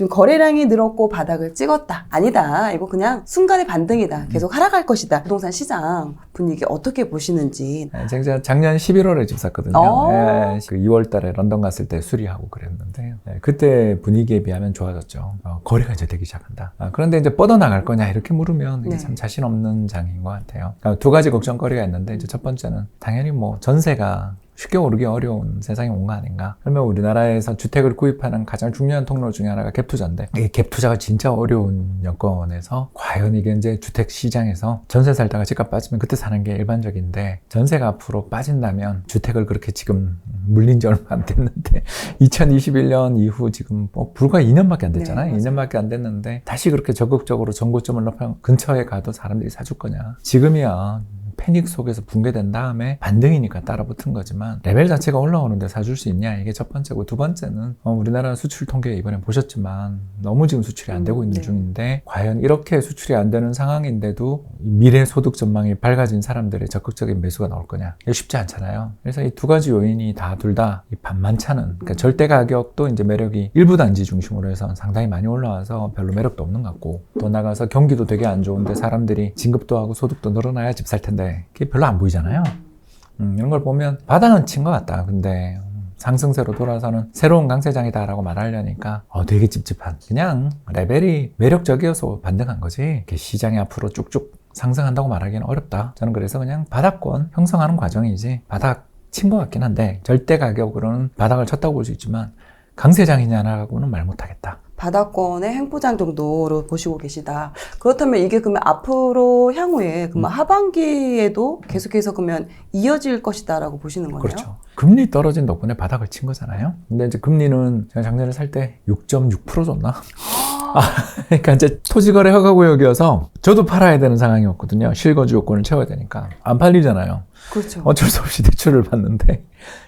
지금 거래량이 늘었고 바닥을 찍었다. 아니다. 이거 그냥 순간의 반등이다. 계속 하락할 것이다. 부동산 시장 분위기 어떻게 보시는지. 네, 제가 작년 11월에 집 샀거든요. 어. 예, 그 2월 달에 런던 갔을 때 수리하고 그랬는데 예, 그때 분위기에 비하면 좋아졌죠. 어, 거래가 이제 되기 시작한다. 아, 그런데 이제 뻗어나갈 거냐 이렇게 물으면 이게 네. 참 자신 없는 장인 것 같아요. 그러니까 두 가지 걱정거리가 있는데 이제 첫 번째는 당연히 뭐 전세가 쉽게 오르기 어려운 세상이 온 거 아닌가. 그러면 우리나라에서 주택을 구입하는 가장 중요한 통로 중에 하나가 갭투자인데 이 갭투자가 진짜 어려운 여건에서 과연 이게 이제 주택 시장에서 전세 살다가 집값 빠지면 그때 사는 게 일반적인데 전세가 앞으로 빠진다면 주택을 그렇게 지금 물린 지 얼마 안 됐는데 2021년 이후 지금 뭐 불과 2년밖에 안 됐잖아요. 네, 맞아요. 2년밖에 안 됐는데 다시 그렇게 적극적으로 전고점을 높여 근처에 가도 사람들이 사줄 거냐. 지금이야 패닉 속에서 붕괴된 다음에 반등이니까 따라붙은 거지만 레벨 자체가 올라오는데 사줄 수 있냐? 이게 첫 번째고 두 번째는 어, 우리나라 수출 통계 이번에 보셨지만 너무 지금 수출이 안 되고 음, 있는 네. 중인데 과연 이렇게 수출이 안 되는 상황인데도 미래 소득 전망이 밝아진 사람들의 적극적인 매수가 나올 거냐? 이거 쉽지 않잖아요. 그래서 이 두 가지 요인이 다 둘다 반만차는 그러니까 절대 가격도 이제 매력이 일부 단지 중심으로 해서 상당히 많이 올라와서 별로 매력도 없는 것 같고 또 나가서 경기도 되게 안 좋은데 사람들이 진급도 하고 소득도 늘어나야 집 살 텐데 그게 별로 안 보이잖아요. 음, 이런 걸 보면 바닥은 친것 같다. 근데 음, 상승세로 돌아서는 새로운 강세장이다라고 말하려니까 어, 되게 찝찝한. 그냥 레벨이 매력적이어서 반등한 거지. 시장이 앞으로 쭉쭉 상승한다고 말하기는 어렵다. 저는 그래서 그냥 바닥권 형성하는 과정이지 바닥 친 것 같긴 한데 절대 가격으로는 바닥을 쳤다고 볼 수 있지만 강세장이냐라고는 말 못하겠다. 바닥권의 횡보장 정도로 보시고 계시다. 그렇다면 이게 그러면 앞으로 향후에 음. 그러면 하반기에도 계속해서 그러면 이어질 것이다라고 보시는 거네요. 그렇죠. 금리 떨어진 덕분에 바닥을 친 거잖아요. 근데 이제 금리는 제가 작년에 살 때 6.6% 줬나? 아, 그러니까 이제 토지거래 허가구역이어서 저도 팔아야 되는 상황이었거든요. 실거주 요건을 채워야 되니까. 안 팔리잖아요. 그렇죠. 어쩔 수 없이 대출을 받는데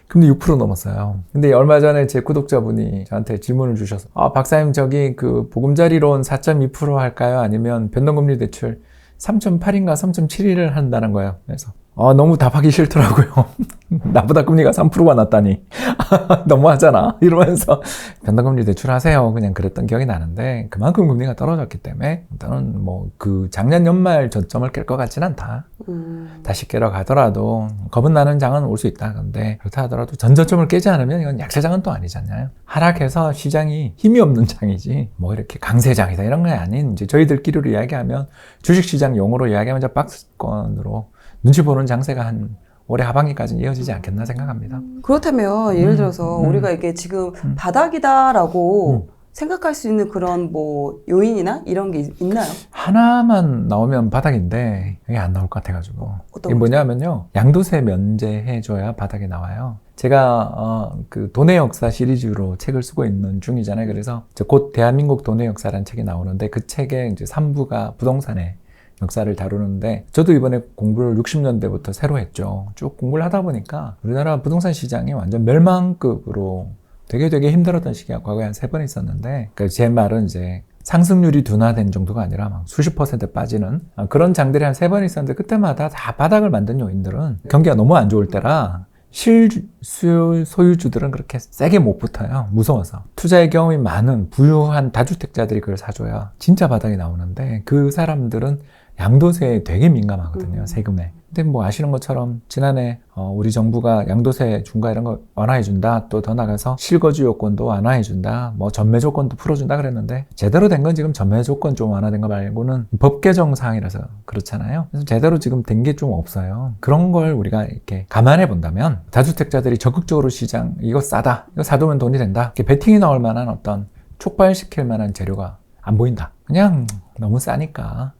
금리 6% 넘었어요. 근데 얼마 전에 제 구독자분이 저한테 질문을 주셔서 아, 박사님 저기 그 보금자리론 4.2% 할까요? 아니면 변동금리 대출 3.8인가 3.71을 한다는 거예요. 그래서 아, 너무 답하기 싫더라고요. 나보다 금리가 3%가 낮다니. 너무하잖아. 이러면서 변동금리 대출하세요. 그냥 그랬던 기억이 나는데 그만큼 금리가 떨어졌기 때문에 저는 뭐그 작년 연말 저점을 깰 것 같진 않다. 음, 다시 깨러 가더라도 겁은 나는 장은 올 수 있다. 근데 그렇다 하더라도 전저점을 깨지 않으면 이건 약세장은 또 아니잖아요. 하락해서 시장이 힘이 없는 장이지 뭐 이렇게 강세장이다 이런 게 아닌 이제 저희들끼리로 이야기하면 주식시장 용어로 이야기하면 이제 박스 권으로 눈치 보는 장세가 한 올해 하반기까지는 이어지지 않겠나 생각합니다. 그렇다면 예를 음, 들어서 음. 우리가 이게 지금 음. 바닥이다라고 생각할 수 있는 그런 뭐 요인이나 이런 게 있- 있나요? 하나만 나오면 바닥인데 이게 안 나올 것 같아가지고 이게 뭐냐면요 양도세 면제해줘야 바닥에 나와요 제가 어, 그 돈의 역사 시리즈로 책을 쓰고 있는 중이잖아요 그래서 곧 대한민국 돈의 역사라는 책이 나오는데 그 책의 이제 3부가 부동산의 역사를 다루는데 저도 이번에 공부를 60년대부터 새로 했죠 쭉 공부를 하다 보니까 우리나라 부동산 시장이 완전 멸망급으로 되게 되게 힘들었던 시기가 과거에 한 세 번 있었는데 그제 말은 이제 상승률이 둔화된 정도가 아니라 막 수십 퍼센트 빠지는 아, 그런 장들이 한 세 번 있었는데 그때마다 다 바닥을 만든 요인들은 경기가 너무 안 좋을 때라 실수 소유주들은 그렇게 세게 못 붙어요. 무서워서. 투자의 경험이 많은 부유한 다주택자들이 그걸 사줘야 진짜 바닥이 나오는데 그 사람들은 양도세에 되게 민감하거든요. 음. 세금에. 근데 뭐 아시는 것처럼 지난해 어, 우리 정부가 양도세 중과 이런 거 완화해준다. 또 더 나가서 실거주 요건도 완화해준다. 뭐 전매 조건도 풀어준다 그랬는데 제대로 된 건 지금 전매 조건 좀 완화된 거 말고는 법 개정 사항이라서 그렇잖아요. 그래서 제대로 지금 된 게 좀 없어요. 그런 걸 우리가 이렇게 감안해 본다면 다주택자들이 적극적으로 시장 이거 싸다. 이거 사두면 돈이 된다. 이렇게 베팅이 나올 만한 어떤 촉발시킬 만한 재료가 안 보인다. 그냥 너무 싸니까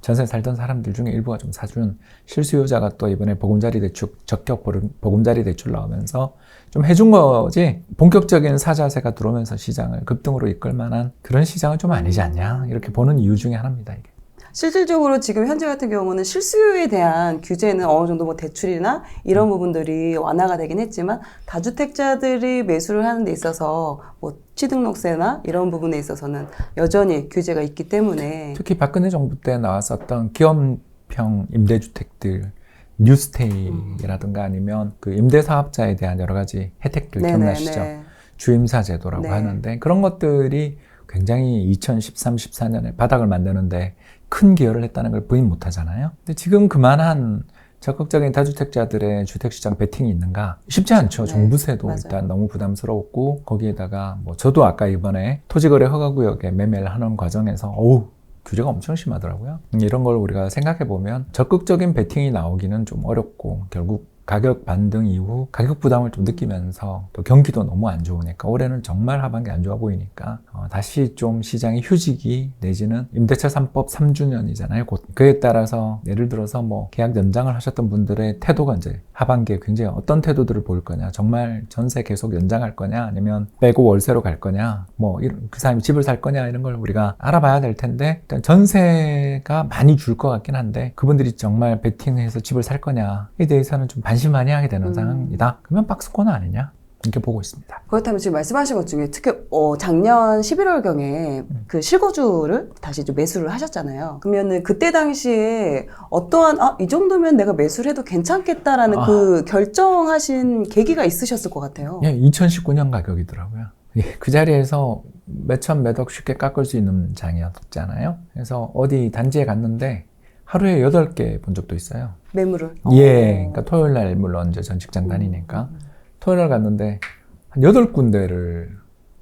전세 살던 사람들 중에 일부가 좀 사주는 실수요자가 또 이번에 보금자리 대출, 적격 보금자리 대출 나오면서 좀 해준 거지 본격적인 사자세가 들어오면서 시장을 급등으로 이끌 만한 그런 시장은 좀 아니지 않냐 이렇게 보는 이유 중에 하나입니다 이게. 실질적으로 지금 현재 같은 경우는 실수요에 대한 규제는 어느 정도 뭐 대출이나 이런 부분들이 완화가 되긴 했지만 다주택자들이 매수를 하는 데 있어서 뭐 취등록세나 이런 부분에 있어서는 여전히 규제가 있기 때문에 특히 박근혜 정부 때 나왔었던 기업형 임대주택들 뉴스테이라든가 아니면 그 임대사업자에 대한 여러 가지 혜택들 기억나시죠? 네네네. 주임사 제도라고 네. 하는데 그런 것들이 굉장히 2013, 14년에 바닥을 만드는데 큰 기여를 했다는 걸 부인 못 하잖아요. 근데 지금 그만한 적극적인 다주택자들의 주택시장 베팅이 있는가? 쉽지 않죠. 네, 종부세도 맞아요. 일단 너무 부담스러웠고, 거기에다가 뭐 저도 아까 이번에 토지거래 허가구역에 매매를 하는 과정에서, 어우, 규제가 엄청 심하더라고요. 음, 이런 걸 우리가 생각해 보면 적극적인 베팅이 나오기는 좀 어렵고, 결국 가격 반등 이후 가격 부담을 좀 느끼면서 또 경기도 너무 안 좋으니까 올해는 정말 하반기 안 좋아 보이니까 어, 다시 좀 시장이 휴지기 내지는 임대차 3법 3주년이잖아요. 곧 그에 따라서 예를 들어서 뭐 계약 연장을 하셨던 분들의 태도가 이제 하반기에 굉장히 어떤 태도들을 보일 거냐 정말 전세 계속 연장할 거냐 아니면 빼고 월세로 갈 거냐 뭐 이런 그 사람이 집을 살 거냐 이런 걸 우리가 알아봐야 될 텐데 일단 전세가 많이 줄 것 같긴 한데 그분들이 정말 베팅해서 집을 살 거냐에 대해서는 좀 반신 반의하게 되는 음. 상황이다. 그러면 박스코너 아니냐 이렇게 보고 있습니다. 그렇다면 지금 말씀하신 것 중에 특히 어, 작년 11월경에 그 실거주를 다시 좀 매수를 하셨잖아요. 그러면은 그때 당시에 어떠한 아, 이 정도면 내가 매수를 해도 괜찮겠다라는 아. 그 결정하신 계기가 있으셨을 것 같아요. 예, 2019년 가격이더라고요. 예, 그 자리에서 몇천 몇억 쉽게 깎을 수 있는 장이었잖아요. 그래서 어디 단지에 갔는데 하루에 8개 본 적도 있어요. 매물을. 예, 어. 그러니까 토요일 날 물론 이제 전 직장 다니니까 토요일 날 갔는데 한 8군데를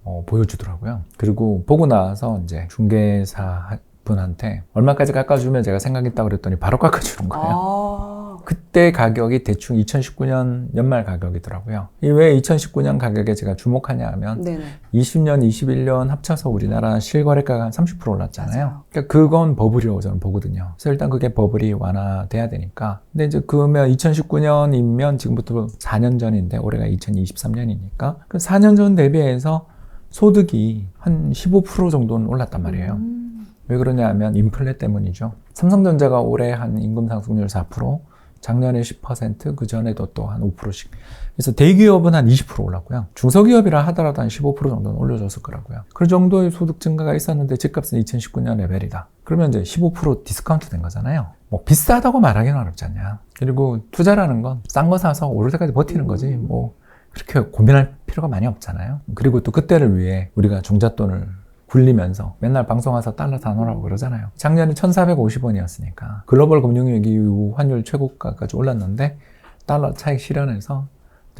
어, 보여주더라고요. 그리고 보고 나서 이제 중개사 분한테 얼마까지 깎아주면 제가 생각했다고 그랬더니 바로 깎아주는 거예요. 아, 그때 가격이 대충 2019년 연말 가격이더라고요. 이 왜 2019년 가격에 제가 주목하냐 하면 네네. 20년, 21년 합쳐서 우리나라 실거래가가 한 30% 올랐잖아요. 맞아요. 그러니까 그건 버블이라고 저는 보거든요. 그래서 일단 그게 버블이 완화돼야 되니까. 근데 이제 그러면 2019년이면 지금부터 4년 전인데 올해가 2023년이니까 그 4년 전 대비해서 소득이 한 15% 정도는 올랐단 말이에요. 음. 왜 그러냐 하면 인플레 때문이죠. 삼성전자가 올해 한 임금 상승률 4%, 작년에 10%, 그 전에도 또 한 5%씩. 그래서 대기업은 한 20% 올랐고요. 중소기업이라 하더라도 한 15% 정도는 올려줬을 거라고요. 그 정도의 소득 증가가 있었는데 집값은 2019년 레벨이다. 그러면 이제 15% 디스카운트 된 거잖아요. 뭐 비싸다고 말하기는 어렵지 않냐. 그리고 투자라는 건 싼 거 사서 오를 때까지 버티는 거지. 뭐 그렇게 고민할 필요가 많이 없잖아요. 그리고 또 그때를 위해 우리가 종잣돈을 굴리면서 맨날 방송 와서 달러 사놓으라고 그러잖아요. 작년에 1,450원이었으니까 글로벌 금융위기 이후 환율 최고가까지 올랐는데 달러 차익 실현해서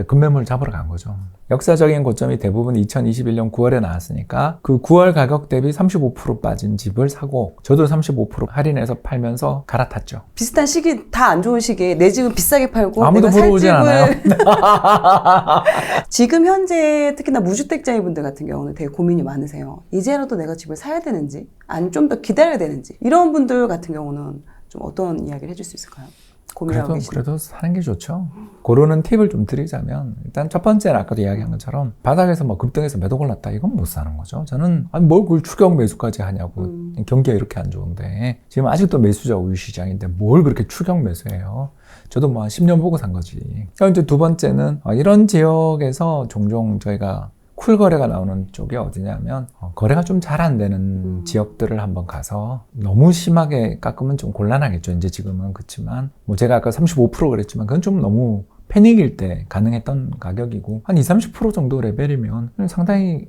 금매물 잡으러 간 거죠. 역사적인 고점이 대부분 2021년 9월에 나왔으니까 그 9월 가격 대비 35% 빠진 집을 사고 저도 35% 할인해서 팔면서 갈아탔죠. 비슷한 시기 다 안 좋은 시기에 내 집은 비싸게 팔고 아무도 내가 살 보러 오진 않아요. 지금 현재 특히나 무주택자분들 같은 경우는 되게 고민이 많으세요. 이제라도 내가 집을 사야 되는지, 아니면 좀더 기다려야 되는지 이런 분들 같은 경우는 좀 어떤 이야기를 해줄 수 있을까요? 고민하고 그래도, 계시는. 그래도 사는 게 좋죠. 고르는 팁을 좀 드리자면, 일단 첫 번째는 아까도 이야기한 것처럼, 바닥에서 뭐 급등해서 매도 골랐다. 이건 못 사는 거죠. 저는, 아니, 뭘 그걸 추격 매수까지 하냐고. 음. 경기가 이렇게 안 좋은데, 지금 아직도 매수자 우위 시장인데, 뭘 그렇게 추격 매수해요? 저도 뭐 한 10년 보고 산 거지. 그럼 이제 두 번째는, 어, 이런 지역에서 종종 저희가 쿨 거래가 나오는 쪽이 어디냐면 어, 거래가 좀 잘 안 되는 음. 지역들을 한번 가서 너무 심하게 깎으면 좀 곤란하겠죠. 이제 지금은 그렇지만 뭐 제가 아까 35% 그랬지만 그건 좀 너무 패닉일 때 가능했던 가격이고 한 20, 30% 정도 레벨이면 상당히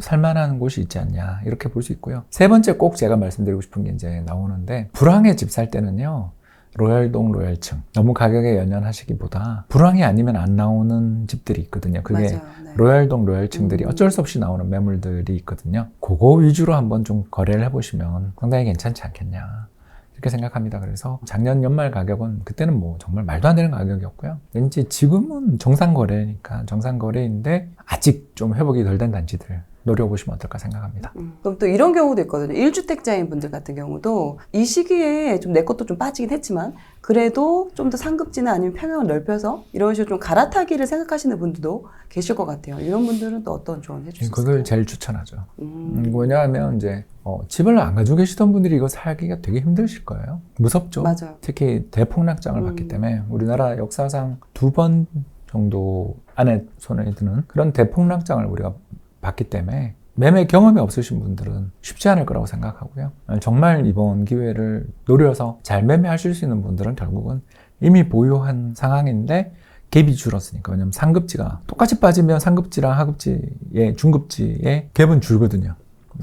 살만한 곳이 있지 않냐 이렇게 볼 수 있고요. 세 번째 꼭 제가 말씀드리고 싶은 게 이제 나오는데 불황의 집 살 때는요. 로얄동 로얄층 너무 가격에 연연하시기보다 불황이 아니면 안 나오는 집들이 있거든요. 그게 맞아요. 네. 로얄동 로얄층들이 음. 어쩔 수 없이 나오는 매물들이 있거든요. 그거 위주로 한번 좀 거래를 해보시면 상당히 괜찮지 않겠냐. 이렇게 생각합니다. 그래서 작년 연말 가격은 그때는 뭐 정말 말도 안 되는 가격이었고요. 왠지 지금은 정상 거래니까 정상 거래인데 아직 좀 회복이 덜 된 단지들 노려보시면 어떨까 생각합니다. 음, 그럼 또 이런 경우도 있거든요. 1주택자인 분들 같은 경우도 이 시기에 좀 내 것도 좀 빠지긴 했지만 그래도 좀 더 상급지나 아니면 평형을 넓혀서 이런 식으로 좀 갈아타기를 생각하시는 분들도 계실 것 같아요. 이런 분들은 또 어떤 조언 해주실 수 그걸? 제일 추천하죠. 음, 음, 왜냐하면 이제 어, 집을 안 가지고 계시던 분들이 이거 살기가 되게 힘드실 거예요. 무섭죠. 맞아요. 특히 대폭락장을 음. 봤기 때문에 우리나라 역사상 두 번 정도 안에 손에 드는 그런 대폭락장을 우리가 봤기 때문에 매매 경험이 없으신 분들은 쉽지 않을 거라고 생각하고요. 정말 이번 기회를 노려서 잘 매매하실 수 있는 분들은 결국은 이미 보유한 상황인데 갭이 줄었으니까 왜냐면 상급지가 똑같이 빠지면 상급지랑 하급지의 중급지의 갭은 줄거든요.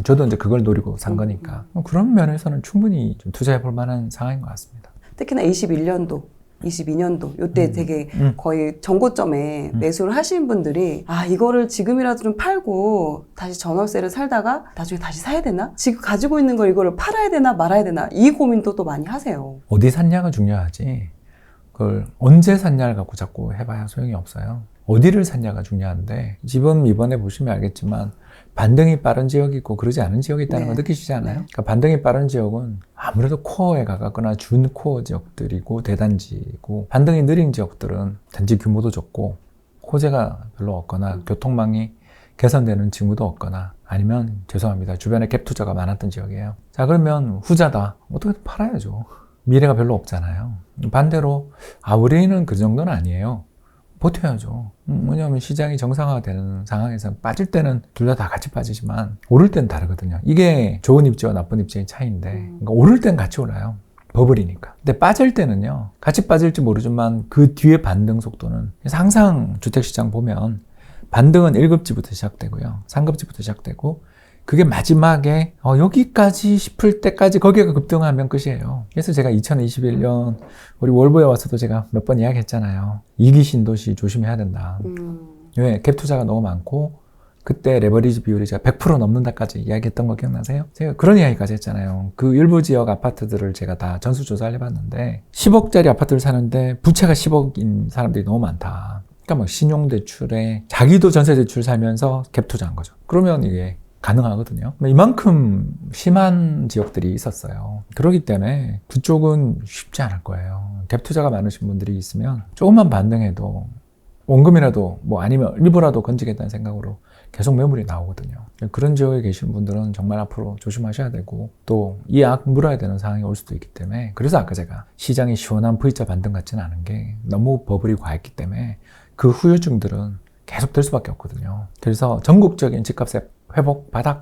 저도 이제 그걸 노리고 산 거니까 뭐 그런 면에서는 충분히 좀 투자해 볼 만한 상황인 것 같습니다. 특히나 21년도, 22년도 요때 음. 되게 음. 거의 정고점에 음. 매수를 하시는 분들이 아 이거를 지금이라도 좀 팔고 다시 전월세를 살다가 나중에 다시 사야 되나? 지금 가지고 있는 걸 이거를 팔아야 되나 말아야 되나 이 고민도 또 많이 하세요. 어디 샀냐가 중요하지. 그걸 언제 샀냐를 갖고 자꾸 해봐야 소용이 없어요. 어디를 샀냐가 중요한데 집은 이번에 보시면 알겠지만 반등이 빠른 지역이 있고 그러지 않은 지역이 있다는 네. 거 느끼시잖아요. 네. 그러니까 반등이 빠른 지역은 아무래도 코어에 가깝거나 준코어 지역들이고 대단지고 반등이 느린 지역들은 단지 규모도 적고 호재가 별로 없거나 교통망이 개선되는 징후도 없거나 아니면 죄송합니다 주변에 갭 투자가 많았던 지역이에요. 자 그러면 후자다 어떻게든 팔아야죠. 미래가 별로 없잖아요. 반대로 아 우리는 그 정도는 아니에요. 버텨야죠. 음, 왜냐하면 시장이 정상화되는 상황에서 빠질 때는 둘 다 다 같이 빠지지만 오를 땐 다르거든요. 이게 좋은 입지와 나쁜 입지의 차이인데 그러니까 오를 땐 같이 올라요. 버블이니까. 근데 빠질 때는요. 같이 빠질지 모르지만 그 뒤에 반등 속도는 항상 주택시장 보면 반등은 1급지부터 시작되고요. 3급지부터 시작되고 그게 마지막에 어, 여기까지 싶을 때까지 거기가 급등하면 끝이에요. 그래서 제가 2021년 우리 월보에 와서도 제가 몇 번 이야기했잖아요. 이기 신도시 조심해야 된다. 음. 왜? 갭 투자가 너무 많고 그때 레버리지 비율이 제가 100% 넘는다까지 이야기했던 거 기억나세요? 제가 그런 이야기까지 했잖아요. 그 일부 지역 아파트들을 제가 다 전수조사를 해봤는데 10억짜리 아파트를 사는데 부채가 10억인 사람들이 너무 많다. 그러니까 뭐 신용대출에 자기도 전세대출 살면서 갭 투자한 거죠. 그러면 이게 가능하거든요. 이만큼 심한 지역들이 있었어요. 그렇기 때문에 그쪽은 쉽지 않을 거예요. 갭 투자가 많으신 분들이 있으면 조금만 반등해도 원금이라도 뭐 아니면 일부라도 건지겠다는 생각으로 계속 매물이 나오거든요. 그런 지역에 계신 분들은 정말 앞으로 조심하셔야 되고 또 이 악 물어야 되는 상황이 올 수도 있기 때문에 그래서 아까 제가 시장이 시원한 V자 반등 같지는 않은 게 너무 버블이 과했기 때문에 그 후유증들은 계속 될 수밖에 없거든요. 그래서 전국적인 집값의 회복 바닥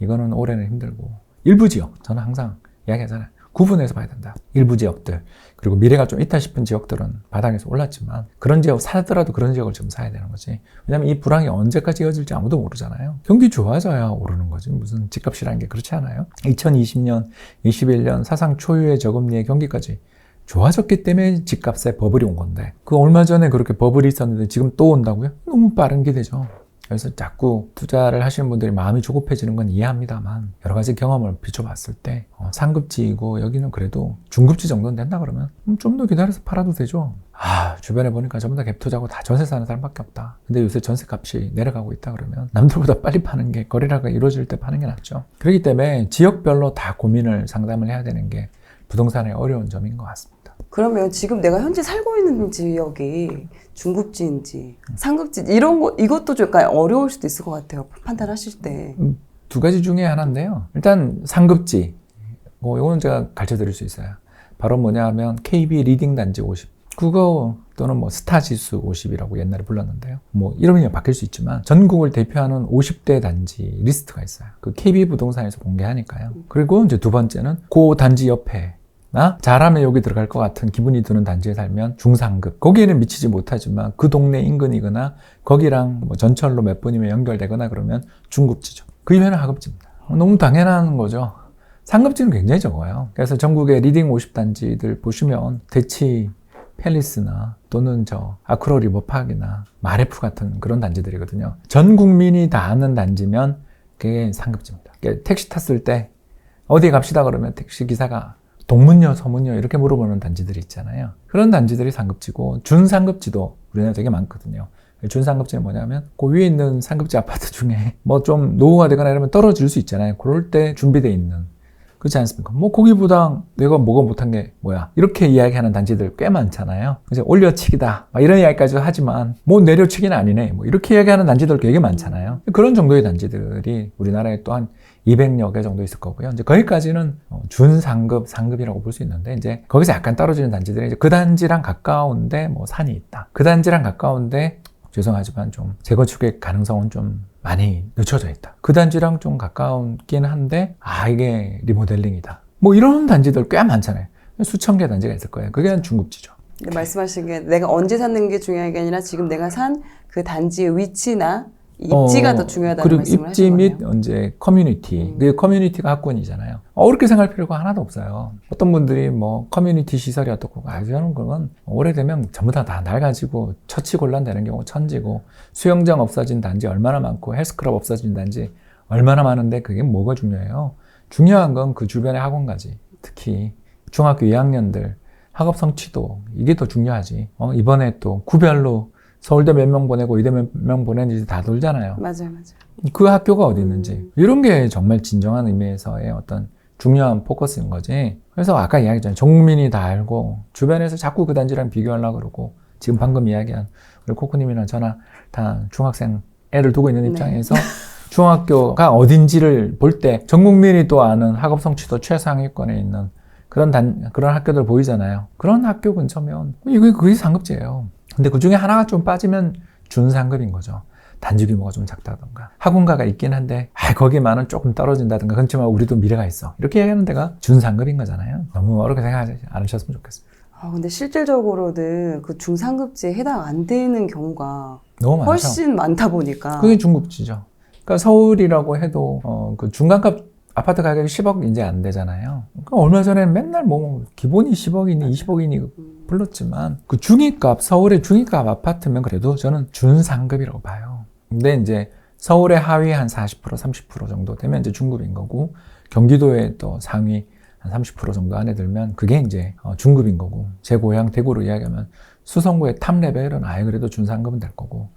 이거는 올해는 힘들고 일부 지역 저는 항상 이야기하잖아요. 구분해서 봐야 된다. 일부 지역들 그리고 미래가 좀 있다 싶은 지역들은 바닥에서 올랐지만 그런 지역 사더라도 그런 지역을 좀 사야 되는 거지. 왜냐하면 이 불황이 언제까지 이어질지 아무도 모르잖아요. 경기 좋아져야 오르는 거지. 무슨 집값이라는 게 그렇지 않아요? 2020년, 21년 사상 초유의 저금리의 경기까지 좋아졌기 때문에 집값에 버블이 온 건데 그 얼마 전에 그렇게 버블이 있었는데 지금 또 온다고요? 너무 빠른 기대죠. 그래서 자꾸 투자를 하시는 분들이 마음이 조급해지는 건 이해합니다만 여러 가지 경험을 비춰봤을 때 어, 상급지이고 여기는 그래도 중급지 정도는 된다 그러면 음, 좀더 기다려서 팔아도 되죠. 아 주변에 보니까 전부 다 갭 투자고 다 전세 사는 사람밖에 없다. 근데 요새 전세 값이 내려가고 있다 그러면 남들보다 빨리 파는 게 거래라가 이루어질 때 파는 게 낫죠. 그렇기 때문에 지역별로 다 고민을 상담을 해야 되는 게 부동산의 어려운 점인 것 같습니다. 그러면 지금 내가 현재 살고 있는 지역이 중급지인지 상급지 이런 거 이것도 좀 약간 어려울 수도 있을 것 같아요 판단하실 때. 두 가지 중에 하나인데요. 일단 상급지. 뭐 이거는 제가 가르쳐 드릴 수 있어요. 바로 뭐냐 하면 KB 리딩 단지 50. 그거 또는 뭐 스타 지수 50이라고 옛날에 불렀는데요. 뭐 이름이 바뀔 수 있지만 전국을 대표하는 50대 단지 리스트가 있어요. 그 KB 부동산에서 공개하니까요. 그리고 이제 두 번째는 그 단지 옆에 나 잘하면 여기 들어갈 것 같은 기분이 드는 단지에 살면 중상급. 거기에는 미치지 못하지만 그 동네 인근이거나 거기랑 뭐 전철로 몇 분이면 연결되거나 그러면 중급지죠. 그 이면은 하급지입니다. 너무 당연한 거죠. 상급지는 굉장히 적어요. 그래서 전국의 리딩 50단지들 보시면 대치 팰리스나 또는 저 아크로 리버파크나 마레프 같은 그런 단지들이거든요. 전 국민이 다 아는 단지면 그게 상급지입니다. 그러니까 택시 탔을 때 어디 갑시다 그러면 택시 기사가 동문요, 서문요 이렇게 물어보는 단지들이 있잖아요. 그런 단지들이 상급지고 준상급지도 우리나라에 되게 많거든요. 준상급지는 뭐냐면 그 위에 있는 상급지 아파트 중에 뭐 좀 노후가 되거나 이러면 떨어질 수 있잖아요. 그럴 때 준비되어 있는 그렇지 않습니까? 뭐 거기보다 내가 뭐가 못한 게 뭐야 이렇게 이야기하는 단지들 꽤 많잖아요. 이제 올려치기다 막 이런 이야기까지 하지만 뭐 내려치기는 아니네 뭐 이렇게 이야기하는 단지들 되게 많잖아요. 그런 정도의 단지들이 우리나라에 또한 200여 개 정도 있을 거고요. 이제 거기까지는 어, 준상급, 상급이라고 볼 수 있는데 이제 거기서 약간 떨어지는 단지들은 이제 그 단지랑 가까운데 뭐 산이 있다. 그 단지랑 가까운데 죄송하지만 좀 재건축의 가능성은 좀 많이 늦춰져 있다. 그 단지랑 좀 가까운긴 한데 아 이게 리모델링이다. 뭐 이런 단지들 꽤 많잖아요. 수천 개 단지가 있을 거예요. 그게 한 중급지죠. 말씀하신 게 내가 언제 샀는 게 중요한 게 아니라 지금 내가 산 그 단지의 위치나 입지가 어, 더 중요하다는 그리고 말씀을 입지 및. 이제 커뮤니티. 음. 그 커뮤니티가 학군이잖아요. 어렵게 생각할 필요가 하나도 없어요. 어떤 분들이 뭐 커뮤니티 시설이 어떻고 아 저는 그건 오래되면 전부 다 다 낡아지고 처치 곤란 되는 경우 천지고 수영장 없어진 단지 얼마나 많고 헬스클럽 없어진 단지 얼마나 많은데 그게 뭐가 중요해요? 중요한 건 그 주변의 학원까지 특히 중학교 2학년들 학업 성취도 이게 더 중요하지. 어, 이번에 또 구별로 서울대 몇 명 보내고 의대 몇 명 보내는지 다 돌잖아요. 맞아요, 맞아요. 그 학교가 어디 있는지 음. 이런 게 정말 진정한 의미에서의 어떤 중요한 포커스인 거지. 그래서 아까 이야기했잖아요. 전 국민이 다 알고 주변에서 자꾸 그 단지랑 비교하려고 그러고 지금 방금 이야기한 우리 코코님이나 저나 다 중학생 애를 두고 있는 네. 입장에서 중학교가 어딘지를 볼 때 전 국민이 또 아는 학업 성취도 최상위권에 있는 그런 단 그런 학교들 보이잖아요. 그런 학교 근처면 이거 그게 상급제예요. 근데 그 중에 하나가 좀 빠지면 준상급인 거죠. 단지 규모가 좀 작다던가. 학원가가 있긴 한데 아 거기만은 조금 떨어진다든가 그렇지만 우리도 미래가 있어. 이렇게 얘기하는 데가 준상급인 거잖아요. 너무 어렵게 생각하지 않으셨으면 좋겠습니다. 아, 근데 실질적으로는 그 중상급지에 해당 안 되는 경우가 너무 많죠 훨씬 많다 보니까. 그게 중급지죠. 그러니까 서울이라고 해도 어, 그 중간값 아파트 가격이 10억 이제 안 되잖아요 그러니까 얼마 전에 맨날 뭐 기본이 10억이니 20억이니 음, 불렀지만 그 중위값 서울의 중위값 아파트면 그래도 저는 준상급이라고 봐요. 근데 이제 서울의 하위 한 40% 30% 정도 되면 이제 중급인 거고 경기도의 또 상위 한 30% 정도 안에 들면 그게 이제 어, 중급인 거고 제 고향 대구로 이야기하면 수성구의 탑 레벨은 아예 그래도 준상급은 될 거고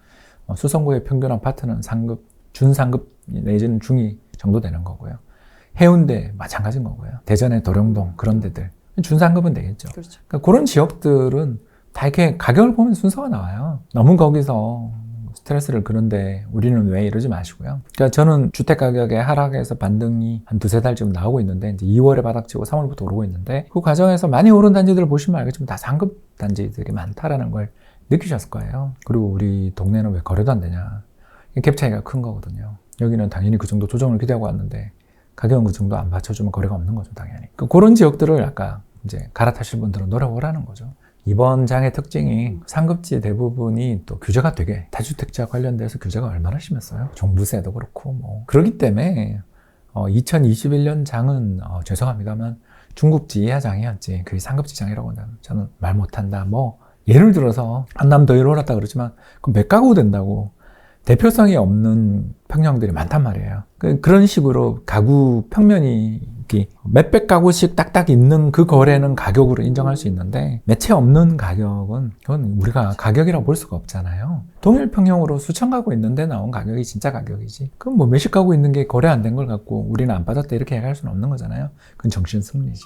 어, 수성구의 평균 아파트는 상급 준상급 내지는 중위 정도 되는 거고요. 해운대 마찬가지인 거고요. 대전의 도령동 그런 데들 준상급은 되겠죠. 그렇죠. 그러니까 그런 지역들은 다 이렇게 가격을 보면 순서가 나와요. 너무 거기서 스트레스를 그런데 우리는 왜 이러지 마시고요. 그러니까 저는 주택 가격의 하락에서 반등이 한 두세 달 지금 나오고 있는데 이제 2월에 바닥치고 3월부터 오르고 있는데 그 과정에서 많이 오른 단지들을 보시면 알겠지만 다 상급 단지들이 많다라는 걸 느끼셨을 거예요. 그리고 우리 동네는 왜 거래도 안 되냐. 갭 차이가 큰 거거든요. 여기는 당연히 그 정도 조정을 기대하고 왔는데 가격은 그 정도 안 받쳐주면 거래가 없는 거죠, 당연히. 그- 그런 지역들을 아까 이제 갈아타실 분들은 노려보라는 거죠. 이번 장의 특징이 상급지 대부분이 또 규제가 되게 다주택자 관련돼서 규제가 얼마나 심했어요. 종부세도 그렇고 뭐 그렇기 때문에 어, 2021년 장은 어, 죄송합니다만 중급지 이하 장이었지 그게 상급지 장이라고 저는 말 못한다. 뭐 예를 들어서 한남 더위를 올랐다 그러지만 그럼 몇 가구 된다고 대표성이 없는 평형들이 많단 말이에요. 그, 그런 식으로 가구 평면이 몇백 가구씩 딱딱 있는 그 거래는 가격으로 인정할 수 있는데 매체 없는 가격은 그건 우리가 가격이라고 볼 수가 없잖아요. 동일 평형으로 수천 가구 있는데 나온 가격이 진짜 가격이지. 그럼 뭐 몇십 가구 있는 게 거래 안 된 걸 갖고 우리는 안 빠졌다 이렇게 얘기할 수는 없는 거잖아요. 그건 정신 승리지.